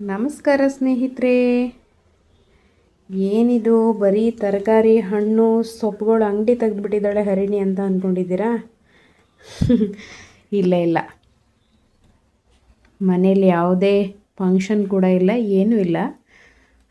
ನಮಸ್ಕಾರ ಸ್ನೇಹಿತರೆ. ಏನಿದು? ಬರೀ ತರಕಾರಿ, ಹಣ್ಣು, ಸೊಪ್ಪುಗಳು ಅಂಗಡಿ ತೆಗೆದುಬಿಟ್ಟಿದ್ದಾಳೆ ಹರಿಣಿ ಅಂತ ಅಂದ್ಕೊಂಡಿದ್ದೀರಾ ಇಲ್ಲ ಇಲ್ಲ. ಮನೇಲಿ ಯಾವುದೇ ಫಂಕ್ಷನ್ ಕೂಡ ಇಲ್ಲ, ಏನೂ ಇಲ್ಲ.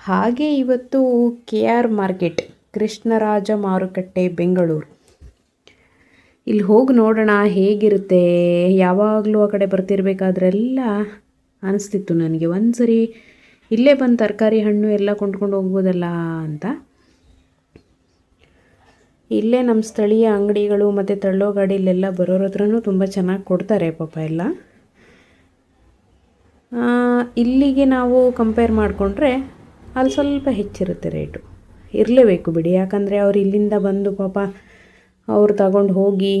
ಹಾಗೆ ಇವತ್ತು ಕೆ ಆರ್ ಮಾರ್ಕೆಟ್, ಕೃಷ್ಣರಾಜ ಮಾರುಕಟ್ಟೆ, ಬೆಂಗಳೂರು. ಇಲ್ಲಿ ಹೋಗಿ ನೋಡೋಣ ಹೇಗಿರುತ್ತೆ. ಯಾವಾಗಲೂ ಆ ಕಡೆ ಬರ್ತಿರ್ಬೇಕಾದ್ರೆಲ್ಲ ಅನಿಸ್ತಿತ್ತು ನನಗೆ. ಒಂದು ಸರಿ ಇಲ್ಲೇ ಬಂದು ತರಕಾರಿ ಹಣ್ಣು ಎಲ್ಲ ಕೊಂಡ್ಕೊಂಡು ಹೋಗ್ಬೋದಲ್ಲ ಅಂತ. ಇಲ್ಲೇ ನಮ್ಮ ಸ್ಥಳೀಯ ಅಂಗಡಿಗಳು ಮತ್ತು ತಳ್ಳೋ ಗಾಡಿಲೆಲ್ಲ ಬರೋರ ಹತ್ರನೂ ತುಂಬ ಚೆನ್ನಾಗಿ ಕೊಡ್ತಾರೆ ಪಾಪ ಎಲ್ಲ. ಇಲ್ಲಿಗೆ ನಾವು ಕಂಪೇರ್ ಮಾಡಿಕೊಂಡ್ರೆ ಅಲ್ಲಿ ಸ್ವಲ್ಪ ಹೆಚ್ಚಿರುತ್ತೆ ರೇಟು. ಇರಲೇಬೇಕು ಬಿಡಿ. ಯಾಕಂದರೆ ಅವ್ರು ಇಲ್ಲಿಂದ ಬಂದು ಪಾಪ ಅವ್ರು ತಗೊಂಡು ಹೋಗಿ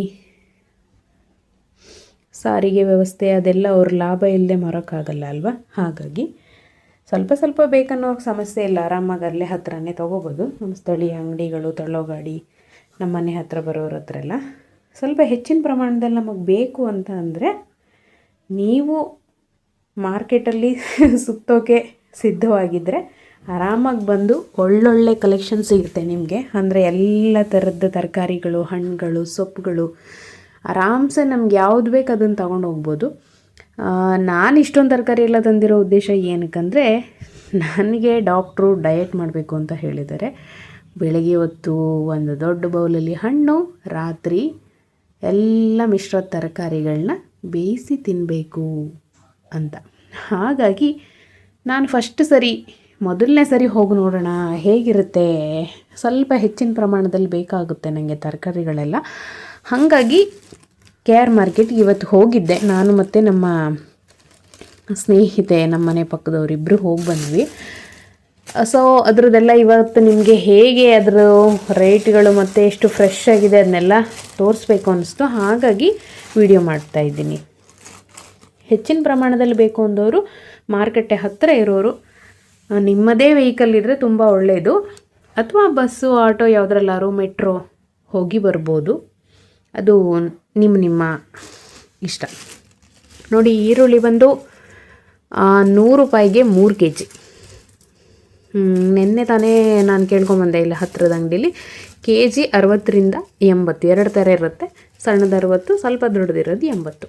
ಸಾರಿಗೆ ವ್ಯವಸ್ಥೆ ಅದೆಲ್ಲ ಅವ್ರ ಲಾಭ ಇಲ್ಲದೆ ಮರೋಕ್ಕಾಗಲ್ಲ ಅಲ್ವಾ? ಹಾಗಾಗಿ ಸ್ವಲ್ಪ ಸ್ವಲ್ಪ ಬೇಕನ್ನೋ ಸಮಸ್ಯೆ ಇಲ್ಲ. ಆರಾಮಾಗಿ ಅಲ್ಲೇ ಹತ್ರನೇ ತೊಗೋಬೋದು. ನಮ್ಮ ಸ್ಥಳೀಯ ಅಂಗಡಿಗಳು ತಳ್ಳೋ ಗಾಡಿ ನಮ್ಮ ಮನೆ ಹತ್ರ ಬರೋರ ಹತ್ರ ಎಲ್ಲ. ಸ್ವಲ್ಪ ಹೆಚ್ಚಿನ ಪ್ರಮಾಣದಲ್ಲಿ ನಮಗೆ ಬೇಕು ಅಂತ ಅಂದರೆ ನೀವು ಮಾರ್ಕೆಟಲ್ಲಿ ಸುತ್ತೋಕೆ ಸಿದ್ಧವಾಗಿದ್ದರೆ ಆರಾಮಾಗಿ ಬಂದು ಒಳ್ಳೊಳ್ಳೆ ಕಲೆಕ್ಷನ್ ಸಿಗುತ್ತೆ ನಿಮಗೆ. ಅಂದರೆ ಎಲ್ಲ ಥರದ ತರಕಾರಿಗಳು, ಹಣ್ಣುಗಳು, ಸೊಪ್ಪುಗಳು ಆರಾಮ್ಸೆ ನಮ್ಗೆ ಯಾವ್ದು ಬೇಕು ಅದನ್ನು ತಗೊಂಡು ಹೋಗ್ಬೋದು. ನಾನು ಇಷ್ಟೊಂದು ತರಕಾರಿ ಎಲ್ಲ ತಂದಿರೋ ಉದ್ದೇಶ ಏನಕ್ಕಂದರೆ ನನಗೆ ಡಾಕ್ಟ್ರು ಡಯಟ್ ಮಾಡಬೇಕು ಅಂತ ಹೇಳಿದ್ದಾರೆ. ಬೆಳಗ್ಗೆ ಹೊತ್ತು ಒಂದು ದೊಡ್ಡ ಬೌಲಲ್ಲಿ ಹಣ್ಣು, ರಾತ್ರಿ ಎಲ್ಲ ಮಿಶ್ರ ತರಕಾರಿಗಳನ್ನ ಬೇಯಿಸಿ ತಿನ್ನಬೇಕು ಅಂತ. ಹಾಗಾಗಿ ನಾನು ಫಸ್ಟ್ ಸರಿ, ಮೊದಲನೇ ಸರಿ ಹೋಗಿ ನೋಡೋಣ, ಹೇಗಿರುತ್ತೆ? ಸ್ವಲ್ಪ ಹೆಚ್ಚಿನ ಪ್ರಮಾಣದಲ್ಲಿ ಬೇಕಾಗುತ್ತೆ ನನಗೆ ತರಕಾರಿಗಳೆಲ್ಲ. ಹಾಗಾಗಿ ಕೆ ಆರ್ ಮಾರ್ಕೆಟ್ಗೆ ಇವತ್ತು ಹೋಗಿದ್ದೆ. ನಾನು ಮತ್ತು ನಮ್ಮ ಸ್ನೇಹಿತೆ, ನಮ್ಮ ಮನೆ ಪಕ್ಕದವರಿಬ್ಬರು ಹೋಗಿ ಬಂದ್ವಿ. ಸೊ ಅದರದ್ದೆಲ್ಲ ಇವತ್ತು ನಿಮಗೆ ಹೇಗೆ, ಅದರ ರೇಟ್ಗಳು ಮತ್ತು ಎಷ್ಟು ಫ್ರೆಶ್ ಆಗಿದೆ ಅದನ್ನೆಲ್ಲ ತೋರಿಸ್ಬೇಕು ಅನ್ನಿಸ್ತು. ಹಾಗಾಗಿ ವಿಡಿಯೋ ಮಾಡ್ತಾ ಇದ್ದೀನಿ. ಹೆಚ್ಚಿನ ಪ್ರಮಾಣದಲ್ಲಿ ಬೇಕು ಅಂದವರು ಮಾರುಕಟ್ಟೆ ಹತ್ತಿರ ಇರೋರು ನಿಮ್ಮದೇ ವೆಹಿಕಲ್ ಇದ್ದರೆ ತುಂಬ ಒಳ್ಳೆಯದು ಅಥವಾ ಬಸ್ಸು ಆಟೋ ಯಾವುದ್ರಲ್ಲಾರು ಮೆಟ್ರೋ ಹೋಗಿ ಬರ್ಬೋದು. ಅದು ನಿಮ್ಮ ನಿಮ್ಮ ಇಷ್ಟ. ನೋಡಿ, ಈರುಳ್ಳಿ ಬಂದು ನೂರು ರೂಪಾಯಿಗೆ ಮೂರು ಕೆ ಜಿ ನಿನ್ನೆ ತಾನೇ ನಾನು ಕೇಳ್ಕೊಂಬಂದೆ ಇಲ್ಲ ಹತ್ತಿರದ ಅಂಗಡೀಲಿ. ಕೆ ಜಿ ಅರವತ್ತರಿಂದ ಎಂಬತ್ತು. ಎರಡು ಥರ ಇರುತ್ತೆ. ಸಣ್ಣದು ಅರವತ್ತು, ಸ್ವಲ್ಪ ದೊಡ್ಡದಿರೋದು ಎಂಬತ್ತು.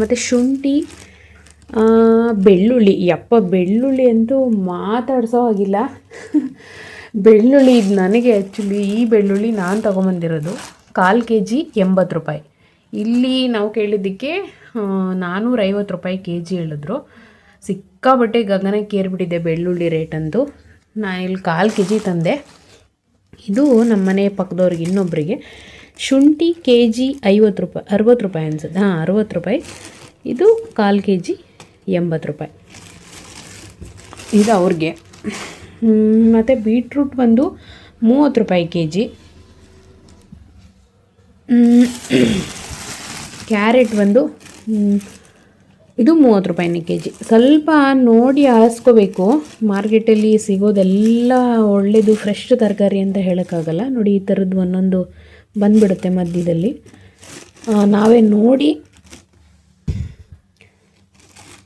ಮತ್ತು ಶುಂಠಿ ಬೆಳ್ಳುಳ್ಳಿ. ಯಪ್ಪ, ಬೆಳ್ಳುಳ್ಳಿ ಅಂತೂ ಮಾತಾಡ್ಸೋ ಹಾಗಿಲ್ಲ. ಬೆಳ್ಳುಳ್ಳಿ, ಇದು ನನಗೆ ಆ್ಯಕ್ಚುಲಿ ಈ ಬೆಳ್ಳುಳ್ಳಿ ನಾನು ತೊಗೊಂಬಂದಿರೋದು. ಕಾಲು ಕೆ ಜಿ ಎಂಬತ್ತು ರೂಪಾಯಿ. ಇಲ್ಲಿ ನಾವು ಕೇಳಿದ್ದಕ್ಕೆ ನಾನ್ನೂರೈವತ್ತು ರೂಪಾಯಿ ಕೆ ಜಿ ಹೇಳಿದ್ರು. ಸಿಕ್ಕಾಬಟ್ಟೆ ಗಗನಕ್ಕೆ ಏರ್ಬಿಟ್ಟಿದೆ ಬೆಳ್ಳುಳ್ಳಿ ರೇಟ್ ಅಂತೂ ನಾನು ಇಲ್ಲಿ ಕಾಲು ಕೆ ಜಿ ತಂದೆ. ಇದು ನಮ್ಮ ಮನೆ ಪಕ್ಕದವ್ರಿಗೆ ಇನ್ನೊಬ್ಬರಿಗೆ ಶುಂಠಿ ಕೆ ಜಿ ಐವತ್ತು ರೂಪಾಯಿ, ಅರವತ್ತು ರೂಪಾಯಿ ಅನ್ಸುತ್ತೆ. ಹಾಂ, ಅರವತ್ತು ರೂಪಾಯಿ. ಇದು ಕಾಲು ಕೆ ಜಿ ಎಂಬತ್ತು ರೂಪಾಯಿ. ಇದು ಅವ್ರಿಗೆ. ಮತ್ತು ಬೀಟ್ರೂಟ್ ಬಂದು ಮೂವತ್ತು ರೂಪಾಯಿ ಕೆ ಜಿ ಕ್ಯಾರೆಟ್ ಬಂದು ಇದು ಮೂವತ್ತು ರೂಪಾಯಿನೇ ಕೆ ಜಿ ಸ್ವಲ್ಪ ನೋಡಿ ಆರಿಸ್ಕೋಬೇಕು ಮಾರ್ಕೆಟಲ್ಲಿ ಸಿಗೋದೆಲ್ಲ ಒಳ್ಳೆಯದು ಫ್ರೆಶ್ ತರಕಾರಿ ಅಂತ ಹೇಳೋಕ್ಕಾಗಲ್ಲ. ನೋಡಿ, ಈ ಥರದ್ದು ಒಂದೊಂದು ಬಂದುಬಿಡುತ್ತೆ ಮಧ್ಯದಲ್ಲಿ. ನಾವೇ ನೋಡಿ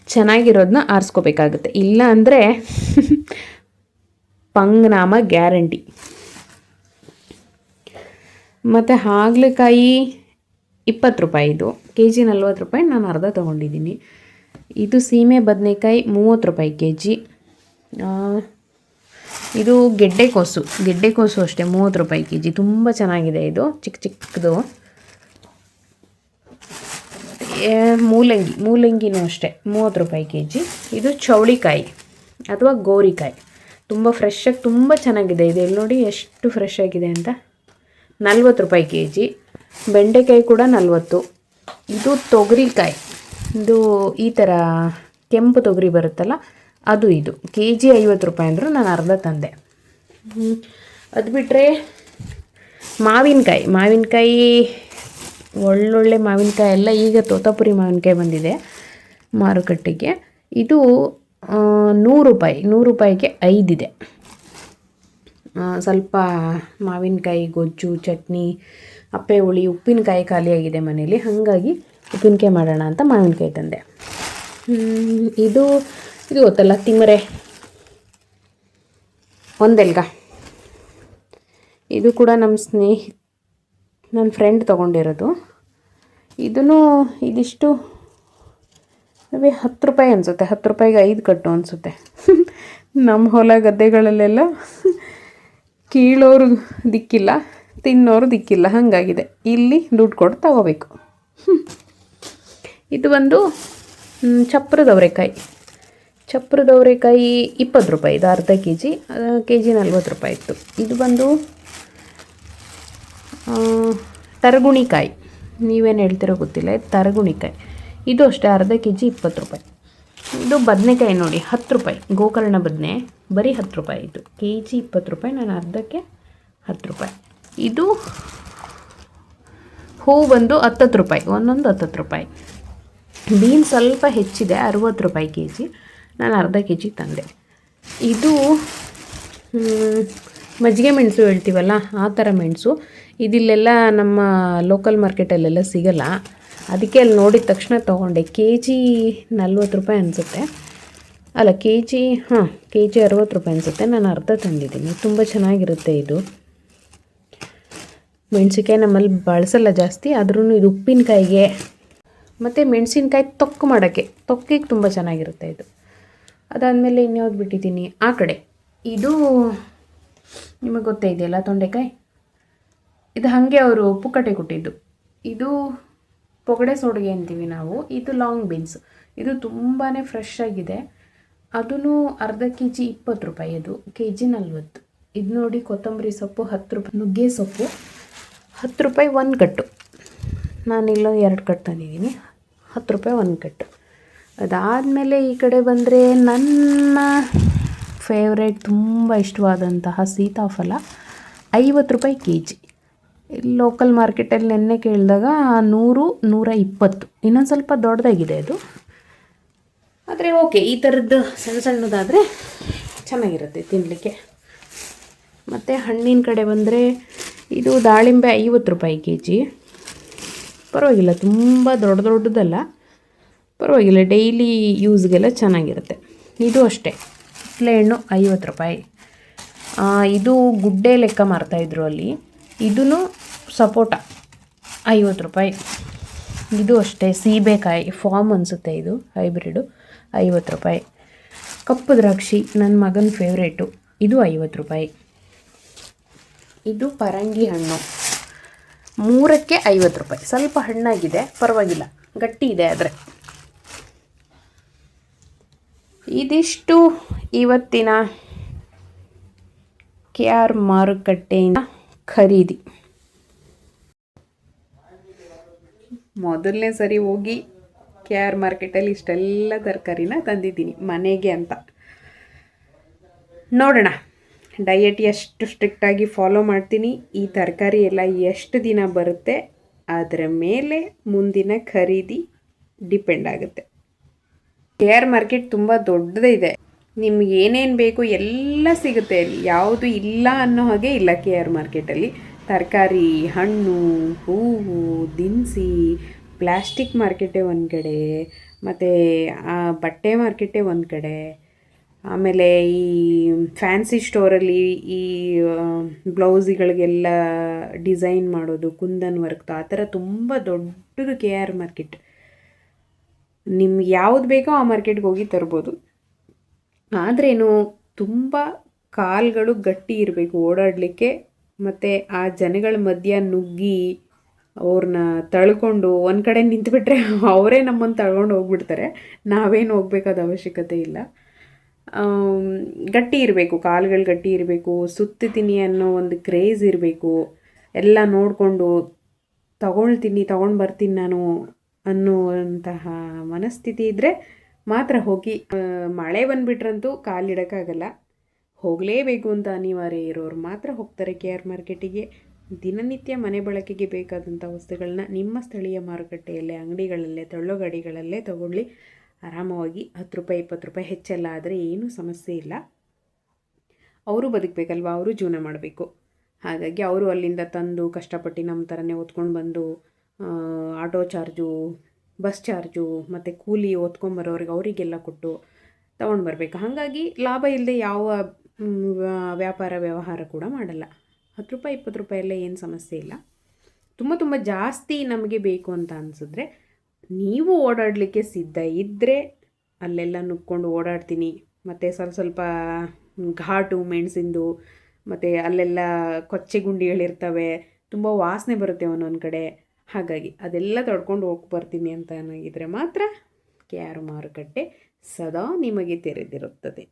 ಚೆನ್ನಾಗಿರೋದನ್ನ ಆರಿಸ್ಕೋಬೇಕಾಗುತ್ತೆ. ಇಲ್ಲ ಅಂದರೆ ಪಂಗ್ನಾಮ ಗ್ಯಾರಂಟಿ. ಮತ್ತು ಹಾಗಲಕಾಯಿ ಇಪ್ಪತ್ತು ರೂಪಾಯಿ ಇದು. ಕೆ ಜಿ ನಲ್ವತ್ತು ರೂಪಾಯಿ ನಾನು ಅರ್ಧ ತೊಗೊಂಡಿದ್ದೀನಿ. ಇದು ಸೀಮೆ ಬದನೆಕಾಯಿ ಮೂವತ್ತು ರೂಪಾಯಿ ಕೆ ಜಿ ಇದು ಗೆಡ್ಡೆಕೋಸು. ಗೆಡ್ಡೆಕೋಸು ಅಷ್ಟೇ, ಮೂವತ್ತು ರೂಪಾಯಿ ಕೆ ಜಿ ತುಂಬ ಚೆನ್ನಾಗಿದೆ ಇದು. ಚಿಕ್ಕ ಚಿಕ್ಕದು ಮೂಲಂಗಿ, ಮೂಲಂಗಿನೂ ಅಷ್ಟೇ, ಮೂವತ್ತು ರೂಪಾಯಿ ಕೆ ಜಿ ಇದು ಚೌಳಿಕಾಯಿ ಅಥವಾ ಗೋರಿಕಾಯಿ. ತುಂಬ ಫ್ರೆಶ್ಶಾಗಿ ತುಂಬ ಚೆನ್ನಾಗಿದೆ. ಇದು ಎಲ್ಲಿ ನೋಡಿ ಎಷ್ಟು ಫ್ರೆಶ್ ಆಗಿದೆ ಅಂತ ನಲ್ವತ್ತು ರೂಪಾಯಿ ಕೆ ಜಿ ಬೆಂಡೆಕಾಯಿ ಕೂಡ ನಲ್ವತ್ತು. ಇದು ತೊಗರಿಕಾಯಿ. ಇದು ಈ ಥರ ಕೆಂಪು ತೊಗರಿ ಬರುತ್ತಲ್ಲ, ಅದು ಇದು. ಕೆ ಜಿ ಐವತ್ತು ರೂಪಾಯಿ ಅಂದರೂ ನಾನು ಅರ್ಧ ತಂದೆ. ಅದು ಬಿಟ್ಟರೆ ಮಾವಿನಕಾಯಿ. ಮಾವಿನಕಾಯಿ, ಒಳ್ಳೊಳ್ಳೆ ಮಾವಿನಕಾಯಿ ಎಲ್ಲ ಈಗ ತೋತಾಪುರಿ ಮಾವಿನಕಾಯಿ ಬಂದಿದೆ ಮಾರುಕಟ್ಟೆಗೆ. ಇದು ನೂರು ರೂಪಾಯಿ. ನೂರು ರೂಪಾಯಿಗೆ ಐದಿದೆ. ಸ್ವಲ್ಪ ಮಾವಿನಕಾಯಿ, ಗೊಜ್ಜು, ಚಟ್ನಿ, ಅಪ್ಪೆ, ಹುಳಿ, ಉಪ್ಪಿನಕಾಯಿ ಖಾಲಿಯಾಗಿದೆ ಮನೇಲಿ. ಹಾಗಾಗಿ ಉಪ್ಪಿನಕಾಯಿ ಮಾಡೋಣ ಅಂತ ಮಾವಿನಕಾಯಿ ತಂದೆ. ಇದು ಇದು ಗೊತ್ತಲ್ಲ, ತಿಮರೆ. ಒಂದೆಲ್ಗ. ಇದು ಕೂಡ ನಮ್ಮ ಸ್ನೇಹಿ ನನ್ನ ಫ್ರೆಂಡ್ ತೊಗೊಂಡಿರೋದು. ಇದನ್ನು ಇದಿಷ್ಟು ಅವೇ ಹತ್ತು ರೂಪಾಯಿ ಅನಿಸುತ್ತೆ. ಹತ್ತು ರೂಪಾಯಿಗೆ ಐದು ಕಟ್ಟು ಅನಿಸುತ್ತೆ. ನಮ್ಮ ಹೊಲ ಗದ್ದೆಗಳಲ್ಲೆಲ್ಲ ಕೀಳೋರು ದಿಕ್ಕಿಲ್ಲ, ತಿನ್ನೋರು ದಿಕ್ಕಿಲ್ಲ, ಹಾಗಾಗಿದೆ. ಇಲ್ಲಿ ದುಡ್ಡು ಕೊಟ್ಟು ತಗೋಬೇಕು. ಇದು ಬಂದು ಚಪ್ರದವರೆಕಾಯಿ ಚಪ್ರದ ಅವರೆಕಾಯಿ ಚಪ್ರದ ಇಪ್ಪತ್ತು ರೂಪಾಯಿ, ಇದು ಅರ್ಧ ಕೆ ಜಿ ಕೆ ಜಿ ನಲ್ವತ್ತು ರೂಪಾಯಿ ಇತ್ತು. ಇದು ಬಂದು ತರಗುಣಿಕಾಯಿ. ನೀವೇನು ಹೇಳ್ತಿರೋ ಗೊತ್ತಿಲ್ಲ, ಇದು ತರಗುಣಿಕಾಯಿ. ಇದು ಅಷ್ಟೇ, ಅರ್ಧ ಕೆ ಜಿ ಇಪ್ಪತ್ತು ರೂಪಾಯಿ. ಇದು ಬದನೆಕಾಯಿ ನೋಡಿ, ಹತ್ತು ರೂಪಾಯಿ. ಗೋಕರ್ಣ ಬದನೆ, ಬರೀ ಹತ್ತು ರೂಪಾಯಿ ಇದು. ಕೆ ಜಿ ಇಪ್ಪತ್ತು ರೂಪಾಯಿ, ನಾನು ಅರ್ಧಕ್ಕೆ ಹತ್ತು ರೂಪಾಯಿ. ಇದು ಹೂ ಬಂದು ಹತ್ತತ್ತು ರೂಪಾಯಿ, ಒಂದೊಂದು ಹತ್ತತ್ತು ರೂಪಾಯಿ. ಬೀನ್ ಸ್ವಲ್ಪ ಹೆಚ್ಚಿದೆ, ಅರುವತ್ತು ರೂಪಾಯಿ ಕೆ ಜಿ ನಾನು ಅರ್ಧ ಕೆ ಜಿ ತಂದೆ. ಇದು ಮಜ್ಜಿಗೆ ಮೆಣಸು ಹೇಳ್ತೀವಲ್ಲ, ಆ ಥರ ಮೆಣಸು. ಇದಿಲ್ಲೆಲ್ಲ ನಮ್ಮ ಲೋಕಲ್ ಮಾರ್ಕೆಟಲ್ಲೆಲ್ಲ ಸಿಗಲ್ಲ. ಅದಕ್ಕೆ ಅಲ್ಲಿ ನೋಡಿದ ತಕ್ಷಣ ತೊಗೊಂಡೆ. ಕೆ ಜಿ ನಲ್ವತ್ತು ರೂಪಾಯಿ ಅನಿಸುತ್ತೆ. ಅಲ್ಲ ಕೆ ಜಿ ಹಾಂ ಕೆ ಜಿ ಅರವತ್ತು ರೂಪಾಯಿ ಅನಿಸುತ್ತೆ. ನಾನು ಅರ್ಧ ತಂದಿದ್ದೀನಿ. ತುಂಬ ಚೆನ್ನಾಗಿರುತ್ತೆ ಇದು. ಮೆಣಸಿನ್ಕಾಯಿ ನಮ್ಮಲ್ಲಿ ಬಳಸಲ್ಲ ಜಾಸ್ತಿ. ಆದ್ರೂ ಇದು ಉಪ್ಪಿನಕಾಯಿಗೆ. ಮತ್ತು ಮೆಣಸಿನ್ಕಾಯಿ ತೊಕ್ಕು ಮಾಡೋಕ್ಕೆ. ತೊಕ್ಕಿಗೆ ತುಂಬ ಚೆನ್ನಾಗಿರುತ್ತೆ ಇದು. ಅದಾದಮೇಲೆ ಇನ್ಯಾವ್ದು ಬಿಟ್ಟಿದ್ದೀನಿ? ಆ ಕಡೆ. ಇದು ನಿಮಗೆ ಗೊತ್ತೇ ಇದೆಯಲ್ಲ ತೊಂಡೆಕಾಯಿ? ಇದು ಹಾಗೆ ಅವರು ಪುಕ್ಕಟೆ ಕೊಟ್ಟಿದ್ದು. ಇದು ಪೊಗಡೆ ಸೋಡಿಗೆ ಅಂತೀವಿ ನಾವು. ಇದು ಲಾಂಗ್ ಬೀನ್ಸ್ ಇದು ತುಂಬಾ ಫ್ರೆಶ್ ಆಗಿದೆ. ಅದೂ ಅರ್ಧ ಕೆ ಜಿ ಇಪ್ಪತ್ತು ರೂಪಾಯಿ ಅದು. ಕೆ ಜಿ ನಲ್ವತ್ತು. ಇದು ನೋಡಿ ಕೊತ್ತಂಬರಿ ಸೊಪ್ಪು ಹತ್ತು ರೂಪಾಯಿ, ನುಗ್ಗೆ ಸೊಪ್ಪು ಹತ್ತು ರೂಪಾಯಿ ಒಂದು ಕಟ್ಟು. ನಾನಿಲ್ಲ ಎರಡು ಕಟ್ಟು ತಂದಿದ್ದೀನಿ. ಹತ್ತು ರೂಪಾಯಿ ಒಂದು ಕಟ್ಟು. ಅದಾದಮೇಲೆ ಈ ಕಡೆ ಬಂದರೆ ನನ್ನ ಫೇವ್ರೇಟ್ ತುಂಬ ಇಷ್ಟವಾದಂತಹ ಸೀತಾಫಲ ಐವತ್ತು ರೂಪಾಯಿ ಕೆ ಜಿ ಲೋಕಲ್ ಮಾರ್ಕೆಟಲ್ಲಿ ನೆನ್ನೆ ಕೇಳಿದಾಗ ನೂರು, ನೂರ ಇಪ್ಪತ್ತು. ಇನ್ನೊಂದು ಸ್ವಲ್ಪ ದೊಡ್ಡದಾಗಿದೆ ಅದು. ಆದರೆ ಓಕೆ ಈ ಥರದ್ದು ಸಣ್ಣ ಸಣ್ಣದಾದರೆ ಚೆನ್ನಾಗಿರುತ್ತೆ ತಿನ್ನಲಿಕ್ಕೆ ಮತ್ತು ಹಣ್ಣಿನ ಕಡೆ ಬಂದರೆ ಇದು ದಾಳಿಂಬೆ ಐವತ್ತು ರೂಪಾಯಿ ಕೆ ಜಿ ಪರವಾಗಿಲ್ಲ, ತುಂಬ ದೊಡ್ಡ ದೊಡ್ಡದಲ್ಲ. ಪರವಾಗಿಲ್ಲ ಡೈಲಿ ಯೂಸ್ಗೆಲ್ಲ ಚೆನ್ನಾಗಿರುತ್ತೆ. ಇದು ಅಷ್ಟೇ. ಹಣ್ಣು ಐವತ್ತು ರೂಪಾಯಿ. ಇದು ಗುಡ್ಡೆ ಲೆಕ್ಕ ಮಾರ್ತಾಯಿದ್ರು ಅಲ್ಲಿ. ಇದೂ ಸಪೋಟ. ಐವತ್ತು ರೂಪಾಯಿ. ಇದು ಅಷ್ಟೇ, ಸೀಬೆಕಾಯಿ. ಫಾರ್ಮ್ ಅನಿಸುತ್ತೆ ಇದು, ಹೈಬ್ರಿಡು. ಐವತ್ತು ರೂಪಾಯಿ. ಕಪ್ಪು ದ್ರಾಕ್ಷಿ ನನ್ನ ಮಗನ ಫೇವ್ರೇಟು. ಇದು ಐವತ್ತು ರೂಪಾಯಿ. ಇದು ಪರಂಗಿ ಹಣ್ಣು. ಮೂರಕ್ಕೆ ಐವತ್ತು ರೂಪಾಯಿ. ಸ್ವಲ್ಪ ಹಣ್ಣಾಗಿದೆ, ಪರವಾಗಿಲ್ಲ. ಗಟ್ಟಿ ಇದೆ ಆದರೆ. ಇದಿಷ್ಟು ಇವತ್ತಿನ ಕೆ ಆರ್ ಮಾರುಕಟ್ಟೆಯಿಂದ ಖರೀದಿ. ಮೊದಲನೇ ಸರಿ ಹೋಗಿ ಕೆ ಆರ್ ಮಾರ್ಕೆಟಲ್ಲಿ ಇಷ್ಟೆಲ್ಲ ತರಕಾರಿನ ತಂದಿದ್ದೀನಿ, ಮನೆಗೆ ಅಂತ. ನೋಡೋಣ ಡಯಟ್ ಎಷ್ಟು ಸ್ಟ್ರಿಕ್ಟಾಗಿ ಫಾಲೋ ಮಾಡ್ತೀನಿ. ಈ ತರಕಾರಿ ಎಲ್ಲ ಎಷ್ಟು ದಿನ ಬರುತ್ತೆ, ಅದರ ಮೇಲೆ ಮುಂದಿನ ಖರೀದಿ ಡಿಪೆಂಡ್ ಆಗುತ್ತೆ. ಕೆ ಆರ್ ಮಾರ್ಕೆಟ್ ತುಂಬ ದೊಡ್ಡದಿದೆ. ನಿಮ್ಗೆ ಏನೇನು ಬೇಕು ಎಲ್ಲ ಸಿಗುತ್ತೆ ಅಲ್ಲಿ. ಯಾವುದು ಇಲ್ಲ ಅನ್ನೋ ಹಾಗೆ ಇಲ್ಲ ಕೆ ಆರ್ ಮಾರ್ಕೆಟಲ್ಲಿ ತರಕಾರಿ, ಹಣ್ಣು, ಹೂವು, ದಿನಸಿ ಪ್ಲ್ಯಾಸ್ಟಿಕ್ ಮಾರ್ಕೆಟೇ ಒಂದು ಕಡೆ, ಮತ್ತು ಬಟ್ಟೆ ಮಾರ್ಕೆಟೇ ಒಂದು ಕಡೆ. ಆಮೇಲೆ ಈ ಫ್ಯಾನ್ಸಿ ಸ್ಟೋರಲ್ಲಿ ಈ ಬ್ಲೌಸಿಗಳಿಗೆಲ್ಲ ಡಿಸೈನ್ ಮಾಡೋದು, ಕುಂದನ್ ವರ್ಕ್ ಆ ಥರ ತುಂಬ ದೊಡ್ಡದು ಕೆ ಆರ್ ಮಾರ್ಕೆಟ್ ನಿಮ್ಗೆ ಯಾವ್ದು ಬೇಕೋ ಆ ಮಾರ್ಕೆಟ್ಗೆ ಹೋಗಿ ತರ್ಬೋದು. ಆದ್ರೇನು ತುಂಬ ಕಾಲುಗಳು ಗಟ್ಟಿ ಇರಬೇಕು ಓಡಾಡಲಿಕ್ಕೆ. ಮತ್ತು ಆ ಜನಗಳ ಮಧ್ಯ ನುಗ್ಗಿ ಅವ್ರನ್ನ ತಳ್ಕೊಂಡು ಒಂದು ಕಡೆ ನಿಂತುಬಿಟ್ರೆ ಅವರೇ ನಮ್ಮನ್ನು ತಳ್ಕೊಂಡು ಹೋಗ್ಬಿಡ್ತಾರೆ. ನಾವೇನು ಹೋಗ್ಬೇಕಾದ ಅವಶ್ಯಕತೆ ಇಲ್ಲ. ಗಟ್ಟಿ ಇರಬೇಕು, ಕಾಲುಗಳು ಗಟ್ಟಿ ಇರಬೇಕು ಸುತ್ತಿತೀನಿ ಅನ್ನೋ ಒಂದು ಕ್ರೇಜ್ ಇರಬೇಕು. ಎಲ್ಲ ನೋಡಿಕೊಂಡು ತಗೊಳ್ತೀನಿ, ತಗೊಂಡು ಬರ್ತೀನಿ ನಾನು ಅನ್ನುವಂತಹ ಮನಸ್ಥಿತಿ ಇದ್ದರೆ ಮಾತ್ರ ಹೋಗಿ ಮಳೆ ಬಂದುಬಿಟ್ರಂತೂ ಕಾಲಿಡೋಕ್ಕಾಗಲ್ಲ ಹೋಗಲೇಬೇಕು ಅಂತ ಅನಿವಾರ್ಯ ಇರೋರು ಮಾತ್ರ ಹೋಗ್ತಾರೆ ಕೆ ಆರ್ ಮಾರ್ಕೆಟಿಗೆ. ದಿನನಿತ್ಯ ಮನೆ ಬಳಕೆಗೆ ಬೇಕಾದಂಥ ವಸ್ತುಗಳನ್ನ ನಿಮ್ಮ ಸ್ಥಳೀಯ ಮಾರುಕಟ್ಟೆಯಲ್ಲೇ, ಅಂಗಡಿಗಳಲ್ಲೇ ತಳ್ಳೋ ಗಾಡಿಗಳಲ್ಲೇ ತಗೊಳ್ಳಿ. ಆರಾಮವಾಗಿ ಹತ್ತು ರೂಪಾಯಿ, ಇಪ್ಪತ್ತು ರೂಪಾಯಿ ಹೆಚ್ಚೆಲ್ಲ ಆದರೆ ಏನೂ ಸಮಸ್ಯೆ ಇಲ್ಲ. ಅವರು ಬದುಕಬೇಕಲ್ವಾ? ಅವರು ಜೀವನ ಮಾಡಬೇಕು. ಹಾಗಾಗಿ ಅವರು ಅಲ್ಲಿಂದ ತಂದು ಕಷ್ಟಪಟ್ಟು ನಮ್ಮ ಥರನೇ ಓದ್ಕೊಂಡು ಬಂದು ಆಟೋ ಚಾರ್ಜು ಬಸ್ ಚಾರ್ಜು ಮತ್ತು ಕೂಲಿ ಓದ್ಕೊಂಬರೋರಿಗೆ ಅವರಿಗೆಲ್ಲ ಕೊಟ್ಟು ತೊಗೊಂಡು ಬರಬೇಕು. ಹಾಗಾಗಿ ಲಾಭ ಇಲ್ಲದೆ ಯಾವ ವ್ಯಾಪಾರ ವ್ಯವಹಾರ ಕೂಡ ಮಾಡಲ್ಲ. ಹತ್ತು ರೂಪಾಯಿ, ಇಪ್ಪತ್ತು ರೂಪಾಯಿ ಎಲ್ಲ ಏನು ಸಮಸ್ಯೆ ಇಲ್ಲ. ತುಂಬ ತುಂಬ ಜಾಸ್ತಿ ನಮಗೆ ಬೇಕು ಅಂತ ಅನಿಸಿದ್ರೆ ನೀವು ಓಡಾಡಲಿಕ್ಕೆ ಸಿದ್ಧ ಇದ್ದರೆ ಅಲ್ಲೆಲ್ಲ ನುಗ್ಕೊಂಡು ಓಡಾಡ್ತೀನಿ. ಮತ್ತು ಸ್ವಲ್ಪ ಸ್ವಲ್ಪ ಘಾಟು, ಮೆಣಸಿಂದು, ಮತ್ತು ಅಲ್ಲೆಲ್ಲ ಕೊಚ್ಚೆ ಗುಂಡಿಗಳಿರ್ತವೆ. ತುಂಬ ವಾಸನೆ ಬರುತ್ತೆ ಒಂದೊಂದು ಕಡೆ. ಹಾಗಾಗಿ ಅದೆಲ್ಲ ತೊಡ್ಕೊಂಡು ಹೋಗಿ ಬರ್ತೀನಿ ಅಂತ ಇದ್ದರೆ ಮಾತ್ರ ಕೆ ಆರ್ ಮಾರುಕಟ್ಟೆ ಸದಾ ನಿಮಗೆ ತೆರೆದಿರುತ್ತದೆ.